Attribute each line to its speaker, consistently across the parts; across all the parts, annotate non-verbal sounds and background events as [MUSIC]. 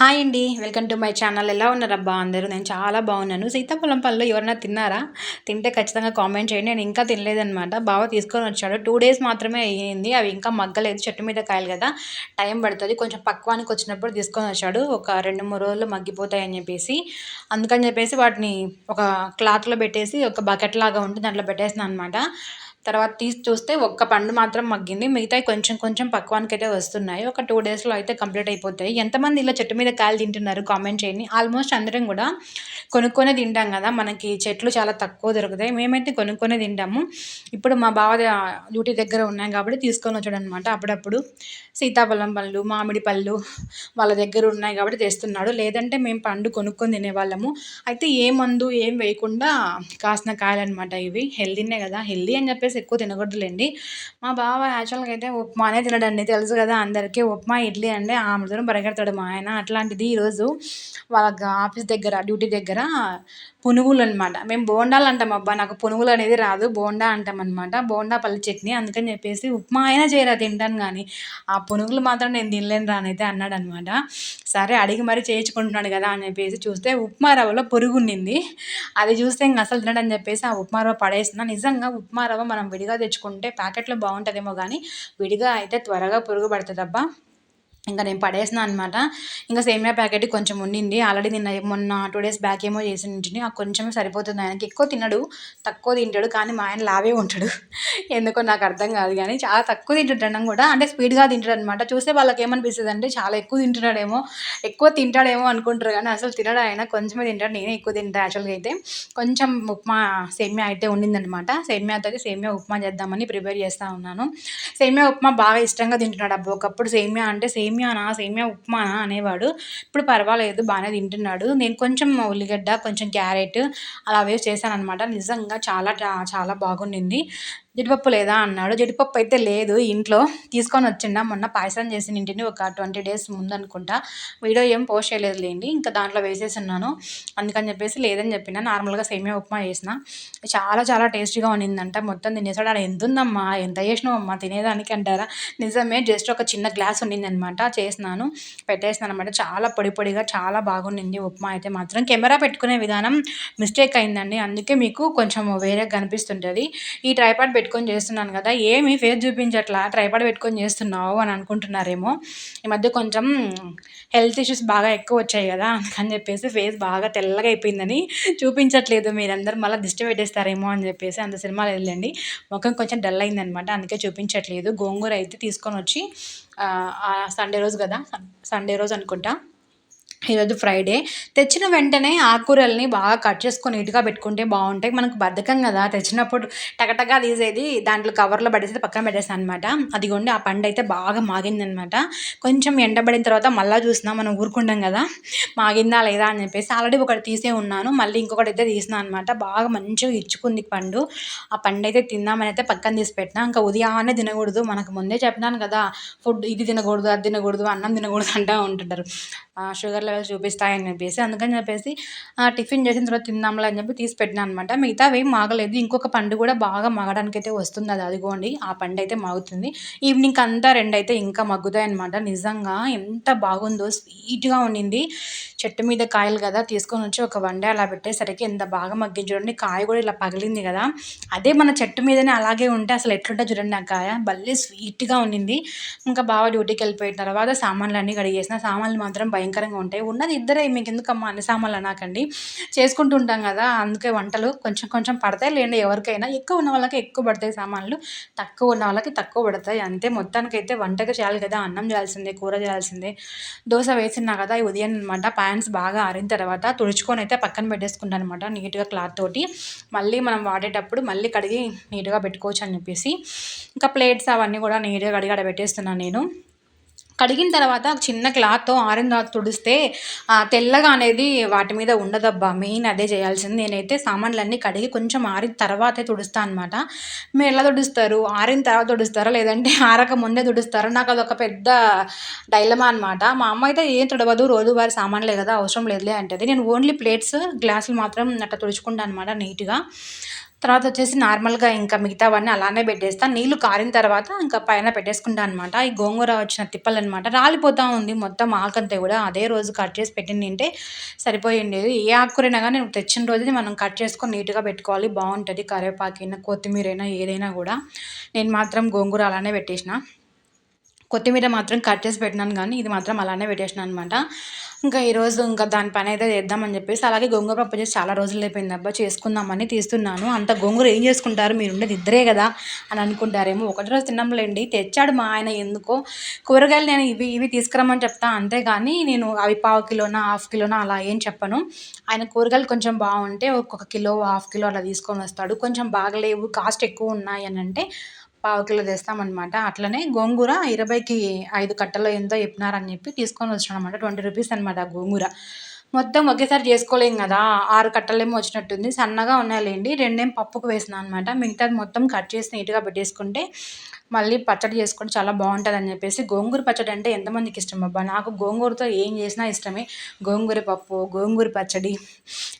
Speaker 1: Hi అండి. Welcome to my channel. ఎలా ఉన్నారబ్బా అందరూ? నేను చాలా బాగున్నాను. సీతాఫలం పళ్ళు ఎవరైనా తిన్నారా? తింటే ఖచ్చితంగా కామెంట్ చేయండి. నేను ఇంకా తినలేదనమాట బాగా తీసుకొని వచ్చాడు. టూ డేస్ మాత్రమే అయ్యింది. అవి ఇంకా మగ్గలేదు. చెట్టు మీద కాయలు కదా. టైం పడుతుంది. కొంచెం పక్వానికి వచ్చినప్పుడు తీసుకొని వచ్చాడు. ఒక రెండు మూడు రోజులు మగ్గిపోతాయని చెప్పేసి. అందుకని చెప్పేసి వాటిని ఒక క్లాత్లో పెట్టేసి ఒక బకెట్ లాగా ఉంటే దాంట్లో పెట్టేసిన అనమాట తర్వాత తీసి చూస్తే ఒక్క పండు మాత్రం మగ్గింది. మిగతా కొంచెం కొంచెం పక్వానికి అయితే వస్తున్నాయి. ఒక టూ డేస్లో అయితే కంప్లీట్ అయిపోతాయి. ఎంతమంది ఇలా చెట్టు మీద కాయలు తింటున్నారు కామెంట్ చేయండి. ఆల్మోస్ట్ అందరం కూడా కొనుక్కొనే తింటాం కదా. మనకి చెట్లు చాలా తక్కువ దొరుకుతాయి. మేమైతే కొనుక్కొనే తింటాము. ఇప్పుడు మా బావ డ్యూటీ దగ్గర ఉన్నాయి కాబట్టి తీసుకొని వచ్చాడు అనమాట అప్పుడప్పుడు. సీతాఫలం పళ్ళు మామిడి పళ్ళు వాళ్ళ దగ్గర ఉన్నాయి కాబట్టి తెస్తున్నాడు. లేదంటే మేము పండు కొనుక్కొని తినేవాళ్ళము. అయితే ఏ మందు ఏం వేయకుండా కాసిన కాయలు అనమాట ఇవి. హెల్దీనే కదా. హెల్దీ అని చెప్పేసి ఎక్కువ తినకూడదులేండి. మా బావ యాక్చువల్గా అయితే ఉప్మానే తినడండి. తెలుసు కదా అందరికీ ఉప్మా ఇడ్లీ అంటే ఆమెతో పరిగెడతాడు మా ఆయన. అట్లాంటిది ఈరోజు వాళ్ళ ఆఫీస్ దగ్గర డ్యూటీ దగ్గర పునుగులు అనమాట మేము బోండాలు అంటాం అబ్బా నాకు పునుగులు అనేది రాదు బోండా అంటాం అనమాట బోండా పల్లి చట్నీ అందుకని చెప్పేసి ఉప్మా అయినా చేయరా తింటాను కానీ ఆ పునుగులు మాత్రం నేను తినలేను రానైతే అన్నాడు అనమాట సరే అడిగి మరీ చేయించుకుంటున్నాడు కదా అని చెప్పేసి చూస్తే ఉప్మా రవ్వలో పురుగు ఉండింది. అది చూస్తే ఇంక అసలు తినడని చెప్పేసి ఆ ఉప్మా రవ్వ పడేసిన. నిజంగా ఉప్మా రవ్వ మనం మనం విడిగా తెచ్చుకుంటే ప్యాకెట్లో బాగుంటుందేమో కానీ విడిగా అయితే త్వరగా పురుగు పడుతుందబ్బా. ఇంకా నేను పడేసిన అనమాట ఇంకా సేమియా ప్యాకెట్ కొంచెం ఉండింది. ఆల్రెడీ నిన్న మొన్న టూ డేస్ బ్యాక్ ఏమో చేసి ఉంటుంది ఆ కొంచెమే సరిపోతుంది. ఆయనకి ఎక్కువ తినడు తక్కువ తింటాడు కానీ మా ఆయన లావే ఉంటాడు. [LAUGHS] ఎందుకో నాకు అర్థం కాదు కానీ చాలా తక్కువ తింటుంటాడు కూడా. అంటే స్పీడ్గా తింటాడు అనమాట చూస్తే వాళ్ళకి ఏమనిపిస్తుంది అంటే చాలా ఎక్కువ తింటున్నాడేమో ఎక్కువ తింటాడేమో అనుకుంటారు కానీ అసలు తినడు ఆయన. కొంచెమే తింటాడు నేనే ఎక్కువ తింటాను యాక్చువల్గా అయితే. కొంచెం ఉప్మా సేమియా అయితే ఉండిందనమాట సేమియాతో సేమియా ఉప్మా చేద్దామని ప్రిపేర్ చేస్తూ ఉన్నాను. సేమియా ఉప్మా బాగా ఇష్టంగా తింటున్నాడు అబ్బా. ఒకప్పుడు సేమియా అంటే సేమియా సేమియానా? సేమియా ఉప్మానా? అనేవాడు. ఇప్పుడు పర్వాలేదు బాగానే తింటున్నాడు. నేను కొంచెం ఉల్లిగడ్డ కొంచెం క్యారెట్ అలా వేసి చేశాను అనమాట నిజంగా చాలా చాలా బాగుండింది. జీడిపప్పు లేదా అన్నాడు. జీడిపప్పు అయితే లేదు. ఇంట్లో తీసుకొని వచ్చిండా. మొన్న పాయసం చేసిన ఇంటిని ఒక ట్వంటీ డేస్ ముందు అనుకుంటా. వీడియో ఏం పోస్ట్ చేయలేదు లేండి ఇంకా దాంట్లో వేసేసి ఉన్నాను అందుకని చెప్పేసి లేదని చెప్పిన. నార్మల్గా సేమియా ఉప్మా చేసిన. చాలా చాలా టేస్టీగా ఉన్నిందంట మొత్తం తినేసాడు. అలా ఎంత ఉందమ్మా ఎంత చేసినావమ్మా? తినేదానికి అంటారా? నిజమే జస్ట్ ఒక చిన్న గ్లాస్ ఉండిందనమాట. చేసినాను. పెట్టేసినాను అనమాట చాలా పొడి పొడిగా చాలా బాగుండింది ఉప్మా అయితే మాత్రం. కెమెరా పెట్టుకునే విధానం మిస్టేక్ అయిందండి. అందుకే మీకు కొంచెం వేరే కనిపిస్తుంటుంది. ఈ ట్రైపాడ్ పెట్టుకొని చేస్తున్నాను కదా ఏమి ఫేస్ చూపించట్లా ట్రైపాడ్ పెట్టుకొని చేస్తున్నావు అని అనుకుంటున్నారేమో. ఈ మధ్య కొంచెం హెల్త్ ఇష్యూస్ బాగా ఎక్కువ వచ్చాయి కదా అందుకని చెప్పేసి ఫేస్ బాగా తెల్లగా అయిపోయిందని చూపించట్లేదు. మీరందరూ మళ్ళీ దిష్టి పెట్టేస్తారేమో అని చెప్పేసి అంత సినిమాలు వెళ్ళండి. ముఖం కొంచెం డల్ అయిందనమాట అందుకే చూపించట్లేదు. గోంగూర అయితే తీసుకొని వచ్చి సండే రోజు కదా సండే రోజు అనుకుంటా. ఈరోజు ఫ్రైడే తెచ్చిన వెంటనే ఆకుకూరల్ని బాగా కట్ చేసుకొని నీట్గా పెట్టుకుంటే బాగుంటాయి. మనకు బద్ధకం కదా. తెచ్చినప్పుడు టకటగా తీసేది దాంట్లో కవర్లో పడేసి పక్కన పెట్టేసాను అనమాట అదిగోండి ఆ పండు అయితే బాగా మాగిందనమాట కొంచెం ఎండబడిన తర్వాత మళ్ళీ చూసినా మనం ఊరుకుంటాం కదా. మాగిందా లేదా అని చెప్పేసి ఆల్రెడీ ఒకటి తీసే ఉన్నాను. మళ్ళీ ఇంకొకటి అయితే తీసినా అనమాట బాగా మంచిగా ఇచ్చుకుంది పండు. ఆ పండు అయితే తిందామని అయితే పక్కన తీసి పెట్టినా. ఇంకా ఉదయాన్నే తినకూడదు. మనకు ముందే చెప్పినాను కదా. ఫుడ్ ఇది తినకూడదు అది తినకూడదు అన్నం తినకూడదు అంటూ ఉంటుంటారు. షుగర్ లెవెల్ చూపిస్తాయని చెప్పేసి అందుకని చెప్పేసి టిఫిన్ చేసిన తర్వాత తిందాంలే అని చెప్పి తీసి పెట్టినా అనమాట మిగతా మాగలేదు. ఇంకొక పండు కూడా బాగా మగడానికి అయితే వస్తుంది అది అదిగోండి ఆ పండు అయితే మాగుతుంది. ఈవినింగ్ అంతా రెండు అయితే ఇంకా మగ్గుతాయి అనమాట నిజంగా ఎంత బాగుందో స్వీట్గా ఉండింది. చెట్టు మీద కాయలు కదా తీసుకొని వచ్చి ఒక వండే అలా పెట్టేసరికి ఎంత బాగా మగ్గింది చూడండి. కాయ కూడా ఇలా పగిలింది కదా. అదే మన చెట్టు మీదనే అలాగే ఉంటే అసలు ఎట్లుంటే చూడండి ఆ కాయ. భలే స్వీట్గా ఉండింది. ఇంకా బాగా డ్యూటీకి వెళ్ళిపోయిన తర్వాత సామాన్లు అన్నీ కడిగేసిన. సామాన్లు మాత్రం భయం భయంకరంగా ఉంటాయి. ఉన్నది ఇద్దరే మీకు ఎందుకమ్మా అన్ని సామాన్లు అనాకండి. చేసుకుంటూ ఉంటాం కదా అందుకే వంటలు కొంచెం కొంచెం పడతాయి. లేండి ఎవరికైనా ఎక్కువ ఉన్న వాళ్ళకి ఎక్కువ పడతాయి సామాన్లు. తక్కువ ఉన్న వాళ్ళకి తక్కువ పడతాయి. అంతే మొత్తానికైతే వంటకి చేయాలి కదా అన్నం చేయాల్సిందే కూర చేయాల్సిందే. దోశ వేసినా కదా ఉదయం అనమాట ప్యాంట్స్ బాగా ఆరిన తర్వాత తుడుచుకొని అయితే పక్కన పెట్టేసుకుంటాను అనమాట నీట్గా క్లాత్ తోటి. మళ్ళీ మనం వాడేటప్పుడు మళ్ళీ కడిగి నీట్గా పెట్టుకోవచ్చు అని చెప్పేసి. ఇంకా ప్లేట్స్ అవన్నీ కూడా నీట్గా కడిగి పెట్టేస్తున్నాను నేను. కడిగిన తర్వాత చిన్న క్లాత్తో ఆరెంజ్ తర్వాత తుడిస్తే తెల్లగా అనేది వాటి మీద ఉండదబ్బా. మెయిన్ అదే చేయాల్సింది. నేనైతే సామాన్లన్నీ కడిగి కొంచెం ఆరిన తర్వాతే తుడుస్తాను అనమాట మీరు ఎలా తుడుస్తారు? ఆరిన తర్వాత తుడుస్తారా? లేదంటే ఆరక ముందే తుడుస్తారా? నాకు అదొక పెద్ద డైలమా అనమాట మా అమ్మ అయితే ఏం తుడవదు. రోజువారి సామాన్లే కదా అవసరం లేదులే అంటది. నేను ఓన్లీ ప్లేట్స్ గ్లాసులు మాత్రం అట్లా తుడుచుకుంటాను అనమాట నీట్గా. తర్వాత వచ్చేసి నార్మల్గా ఇంకా మిగతావన్నీ అలానే పెట్టేస్తాను నీళ్ళు కారిన తర్వాత ఇంకా పైన పెట్టేసుకుంటాను అనమాట ఈ గోంగూర వచ్చిన తిప్పలు అనమాట రాలిపోతూ ఉంది. మొత్తం ఆకంతా కూడా. అదే రోజు కట్ చేసి పెట్టింది తింటే సరిపోయి ఉండేది ఏ ఆకురైనా కానీ తెచ్చిన రోజుని మనం కట్ చేసుకొని నీట్గా పెట్టుకోవాలి. బాగుంటుంది. కరివేపాకైనా కొత్తిమీర అయినా ఏదైనా కూడా. నేను మాత్రం గోంగూర అలానే పెట్టేసిన. కొత్తిమీర మాత్రం కట్ చేసి పెట్టినాను కానీ ఇది మాత్రం అలానే పెట్టేసిన అనమాట ఇంకా ఈరోజు ఇంకా దానిపైన అయితే చేద్దామని చెప్పేసి అలాగే గోంగూర పప్పు చేసి చాలా రోజులు అయిపోయింది. అబ్బా చేసుకుందామని తీస్తున్నాను. అంత గోంగూర ఏం చేసుకుంటారు? మీరు ఉండేది ఇద్దరే కదా అని అనుకుంటారేమో. ఒకటి రోజు తిన్నాంలేండి. తెచ్చాడు మా ఆయన ఎందుకో. కూరగాయలు నేను ఇవి ఇవి తీసుకురమ్మని చెప్తా అంతేగాని నేను అవి పావు కిలోనా హాఫ్ కిలోనా అలా ఏం చెప్పను. ఆయన కూరగాయలు కొంచెం బాగుంటే ఒక్కొక్క కిలో హాఫ్ కిలో అలా తీసుకొని వస్తాడు. కొంచెం బాగలేవు కాస్ట్ ఎక్కువ ఉన్నాయి అని అంటే పావు కిలో తెస్తామన్నమాట. అట్లనే గోంగూర ఇరవైకి ఐదు కట్టలో ఎంతో చెప్పినారని చెప్పి తీసుకొని వచ్చాను అనమాట ట్వంటీ రూపీస్ అనమాట గోంగూర. మొత్తం ఒకేసారి చేసుకోలేం కదా. ఆరు కట్టలేమో వచ్చినట్టుంది. సన్నగా ఉన్నాయిలేండి. రెండేం పప్పుకు వేసిన అనమాట మిగతాది మొత్తం కట్ చేసి నీట్గా పెట్టేసుకుంటే మళ్ళీ పచ్చడి చేసుకుంటే చాలా బాగుంటుంది అని చెప్పేసి గోంగూర పచ్చడి అంటే ఎంతమందికి ఇష్టం అబ్బా? నాకు గోంగూరతో ఏం చేసినా ఇష్టమే. గోంగూర పప్పు గోంగూర పచ్చడి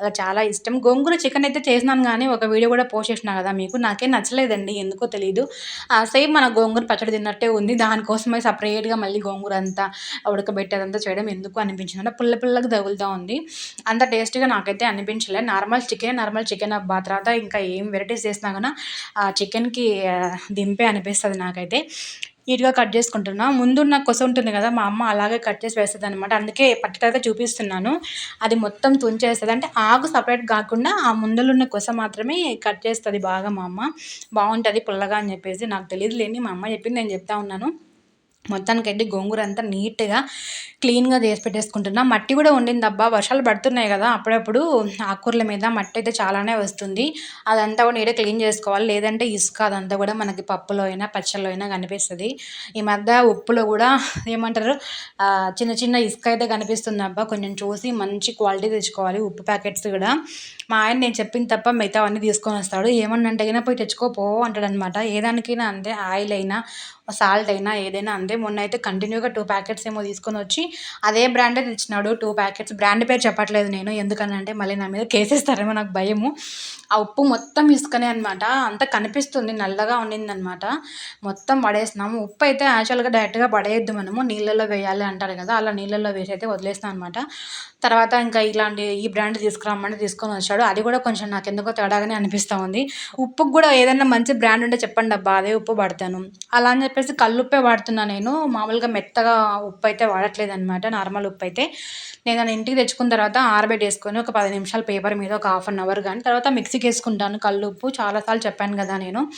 Speaker 1: అలా చాలా ఇష్టం. గోంగూర చికెన్ అయితే చేసినాను కానీ ఒక వీడియో కూడా పోస్ట్ చేసినా కదా మీకు? నాకేం నచ్చలేదండి ఎందుకో తెలియదు సేమ్ మన గోంగూర పచ్చడి తిన్నట్టే ఉంది. దానికోసమే సపరేట్గా మళ్ళీ గోంగూర అంతా ఉడకబెట్టేదంతా చేయడం ఎందుకు అనిపించింది అంటే పుల్ల పుల్లకి తగులుతూ ఉంది. అంత టేస్ట్గా నాకైతే అనిపించలేదు నార్మల్ చికెన్ నార్మల్ చికెన్ అబ్బా తర్వాత ఇంకా ఏం వెరైటీస్ చేసినా కానీ ఆ చికెన్కి దింపే అనిపిస్తుంది. నాకైతే నీట్గా కట్ చేసుకుంటున్నా. ముందున్న కొస ఉంటుంది కదా మా అమ్మ అలాగే కట్ చేసి వేస్తుంది అనమాట అందుకే పట్టేటైతే చూపిస్తున్నాను. అది మొత్తం తుంచేస్తుంది. అంటే ఆకు సపరేట్ కాకుండా ఆ ముందులున్న కొస మాత్రమే కట్ చేస్తుంది బాగా మా అమ్మ. బాగుంటుంది పుల్లగా అని చెప్పేసి నాకు తెలియదు లేని మా అమ్మ చెప్పింది నేను చెప్తా ఉన్నాను. మొత్తానికైతే గోంగూర అంతా నీట్గా క్లీన్గా చేసి పెట్టేసుకుంటున్నా. మట్టి కూడా ఉండింది అబ్బా వర్షాలు పడుతున్నాయి కదా అప్పుడప్పుడు ఆకుకూరల మీద మట్టి అయితే చాలానే వస్తుంది. అదంతా కూడా నీట్గా క్లీన్ చేసుకోవాలి. లేదంటే ఇసుక అదంతా కూడా మనకి పప్పులో అయినా పచ్చళ్ళలో అయినా కనిపిస్తుంది. ఈ మధ్య ఉప్పులో కూడా ఏమంటారు చిన్న చిన్న ఇసుక అయితే కనిపిస్తుంది అబ్బా కొంచెం చూసి మంచి క్వాలిటీ తెచ్చుకోవాలి ఉప్పు ప్యాకెట్స్ కూడా. మా ఆయన నేను చెప్పిన తప్ప మిగతా అన్నీ తీసుకొని వస్తాడు. ఏమన్నా అంటే పోయి తెచ్చుకోపో అంటాడనమాట ఏదానికైనా అంతే ఆయిల్ అయినా సాల్ట్ అయినా ఏదైనా అంతే మొన్న అయితే కంటిన్యూగా టూ ప్యాకెట్స్ ఏమో తీసుకొని వచ్చి అదే బ్రాండే తెచ్చినాడు టూ ప్యాకెట్స్. బ్రాండ్ పేరు చెప్పట్లేదు నేను ఎందుకనంటే మళ్ళీ నా మీద కేసేస్తారేమో నాకు భయము. ఆ ఉప్పు మొత్తం ఇసుకనే అనమాట అంత కనిపిస్తుంది నల్లగా ఉండిందనమాట మొత్తం పడేసినాము. ఉప్పు అయితే యాక్చువల్గా డైరెక్ట్గా పడేయద్దు మనము నీళ్ళల్లో వేయాలి అంటారు కదా అలా నీళ్ళల్లో వేసి అయితే వదిలేస్తాను అనమాట తర్వాత ఇంకా ఇలాంటి ఈ బ్రాండ్ తీసుకురామని తీసుకొని వచ్చాడు. అది కూడా కొంచెం నాకు ఎందుకో తేడాగానే అనిపిస్తూ ఉంది. ఉప్పుకు కూడా ఏదైనా మంచి బ్రాండ్ ఉంటే చెప్పండి అబ్బా అదే ఉప్పు పడతాను. అలా అని చెప్పేసి కల్లుప్పే వాడుతున్నా నేను. మామూలుగా మెత్తగా ఉప్పు అయితే వాడట్లేదు అనమాట నార్మల్ ఉప్పు అయితే నేను దాన్ని ఇంటికి తెచ్చుకున్న తర్వాత ఆరబెట్టేసుకొని ఒక పది నిమిషాలు పేపర్ మీద ఒక హాఫ్ అన్ అవర్ కానీ తర్వాత మిక్సీకి వేసుకుంటాను కళ్ళు ఉప్పు చాలాసార్లు చెప్పాను కదా నేను.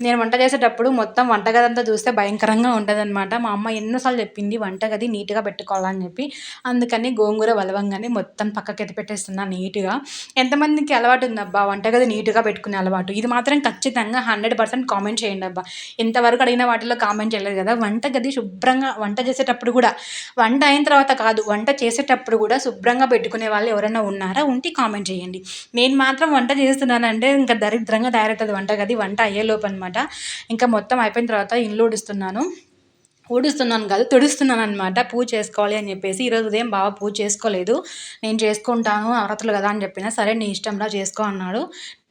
Speaker 1: నేను వంట చేసేటప్పుడు మొత్తం వంటగది అంతా చూస్తే భయంకరంగా ఉంటుంది అనమాట మా అమ్మ ఎన్నోసార్లు చెప్పింది వంటగది నీట్గా పెట్టుకోవాలని చెప్పి. అందుకని గోంగూర వలవంగానే మొత్తం పక్కకి ఎత్తి పెట్టేస్తున్నాను నీట్గా. ఎంతమందికి అలవాటు ఉందబ్బా వంటగది నీట్గా పెట్టుకునే అలవాటు. ఇది మాత్రం ఖచ్చితంగా హండ్రెడ్ పర్సెంట్ కామెంట్ చేయండి అబ్బా. ఎంతవరకు అడిగిన వాటిలో కామెంట్ చేయలేదు కదా. వంట గది శుభ్రంగా వంట చేసేటప్పుడు కూడా వంట అయిన తర్వాత కాదు వంట చేసేటప్పుడు కూడా శుభ్రంగా పెట్టుకునే వాళ్ళు ఎవరైనా ఉన్నారా? ఉంటే కామెంట్ చేయండి. నేను మాత్రం వంట చేస్తున్నానంటే ఇంకా దరిద్రంగా తయారవుతుంది వంట గది. వంట అయ్యేలోపు అనమాట ఇంకా మొత్తం అయిపోయిన తర్వాత ఇల్లు ఊడుస్తున్నాను. ఊడుస్తున్నాను కాదు తుడుస్తున్నాను అనమాట పూజ చేసుకోవాలి అని చెప్పేసి ఈరోజు ఉదయం బాగా పూజ చేసుకోలేదు. నేను చేసుకుంటాను అవరతులు కదా అని చెప్పిన సరే నీ ఇష్టంలో చేసుకో అన్నాడు.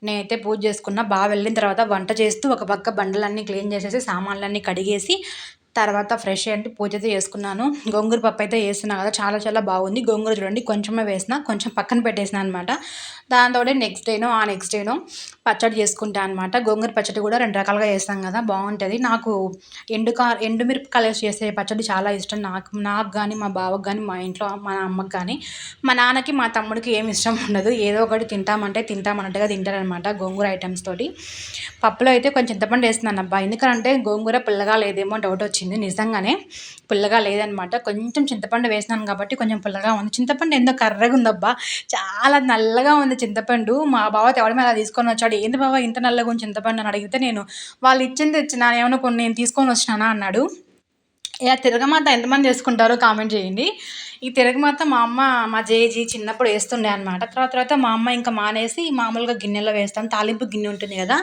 Speaker 1: నేనైతే పూజ చేసుకున్నా బాగా వెళ్ళిన తర్వాత వంట చేస్తూ ఒక పక్క బండలన్నీ క్లీన్ చేసేసి సామాన్లన్నీ కడిగేసి తర్వాత ఫ్రెష్ అంటే పూజ అయితే చేసుకున్నాను. గోంగూర పప్పు అయితే వేస్తున్నా కదా చాలా చాలా బాగుంది. గోంగూర చూడండి కొంచెమే వేసిన కొంచెం పక్కన పెట్టేసిన అనమాట దాంతో నెక్స్ట్ డేనో ఆ నెక్స్ట్ డేనో పచ్చడి చేసుకుంటా అనమాట గోంగూర పచ్చడి కూడా రెండు రకాలుగా చేస్తాం కదా బాగుంటుంది. నాకు ఎండు కా ఎండుమిరపకాయలు చేసే పచ్చడి చాలా ఇష్టం. నాకు నాకు కానీ మా బావకు కానీ మా ఇంట్లో మా అమ్మకి కానీ మా నాన్నకి మా తమ్ముడికి ఏమి ఇష్టం ఉండదు. ఏదో ఒకటి తింటామంటే తింటామన్నట్టుగా తింటారనమాట గోంగూర ఐటమ్స్ తోటి. పప్పులో అయితే కొంచెం చింతపండు వేస్తున్నాను అబ్బా. ఎందుకంటే గోంగూర పిల్లగా లేదేమో డౌట్ వచ్చింది. నిజంగానే పుల్లగా లేదనమాట. కొంచెం చింతపండు వేసినాను కాబట్టి కొంచెం పుల్లగా ఉంది. చింతపండు ఎంతో కర్రగా ఉందబ్బా. చాలా నల్లగా ఉంది చింతపండు. మా బావ తేవడం అలా తీసుకొని వచ్చాడు. ఏంది బావ ఇంత నల్లగా ఉంది చింతపండు? అని అడిగితే నేను వాళ్ళు ఇచ్చింది ఇచ్చిన ఏమైనా కొన్ని నేను తీసుకొని వచ్చినానా? అన్నాడు. ఇలా తిరగమాత ఎంతమంది చేసుకుంటారో కామెంట్ చేయండి. ఈ తిరగమాత మా అమ్మ మా జేజీ చిన్నప్పుడు వేస్తుండే అనమాట తర్వాత తర్వాత మా అమ్మ ఇంకా మానేసి మామూలుగా గిన్నెలో వేస్తాం. తాలింపు గిన్నె ఉంటుంది కదా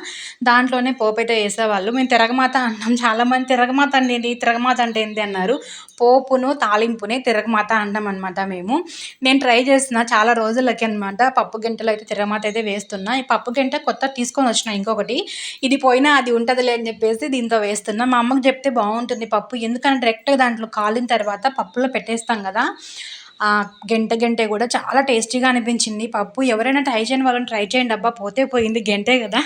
Speaker 1: దాంట్లోనే పోపేట వేసేవాళ్ళు. మేము తిరగమాత అంటాం చాలామంది తిరగమాత అంటే ఏంటి తిరగమాత అంటే ఏంటి అన్నారు. పోపును తాలింపునే తిరగమాత అంటాం అనమాట మేము. నేను ట్రై చేస్తున్నా చాలా రోజులకి అనమాట పప్పు గంటలు అయితే తిరగమాత అయితే వేస్తున్నా. ఈ పప్పు గంట కొత్త తీసుకొని వచ్చిన ఇంకొకటి. ఇది పోయినా అది ఉంటుందిలే అని చెప్పేసి దీంతో వేస్తున్నా. మా అమ్మకి చెప్తే బాగుంటుంది పప్పు. ఎందుకంటే డైరెక్ట్గా దాంట్లో కాలిన తర్వాత పప్పులో పెట్టేస్తాం కదా ఆ గంట గంటే కూడా చాలా టేస్టీగా అనిపించింది. పప్పు ఎవరైనా ట్రై చేయని వాళ్ళని ట్రై చేయండి అబ్బా పోతే పోయింది గంటే కదా.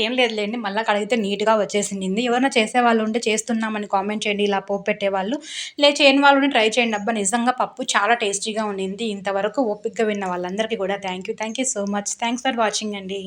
Speaker 1: ఏం లేదులేండి మళ్ళీ కడిగితే నీట్గా వచ్చేసింది. ఎవరైనా చేసే వాళ్ళు ఉంటే చేస్తున్నామని కామెంట్ చేయండి ఇలా పోపు పెట్టేవాళ్ళు లే చేయని వాళ్ళని ట్రై చేయండి అబ్బా నిజంగా పప్పు చాలా టేస్టీగా ఉండింది. ఇంతవరకు ఓపిక్గా విన్న వాళ్ళందరికీ కూడా thank you thank you so much. Thanks for watching అండి.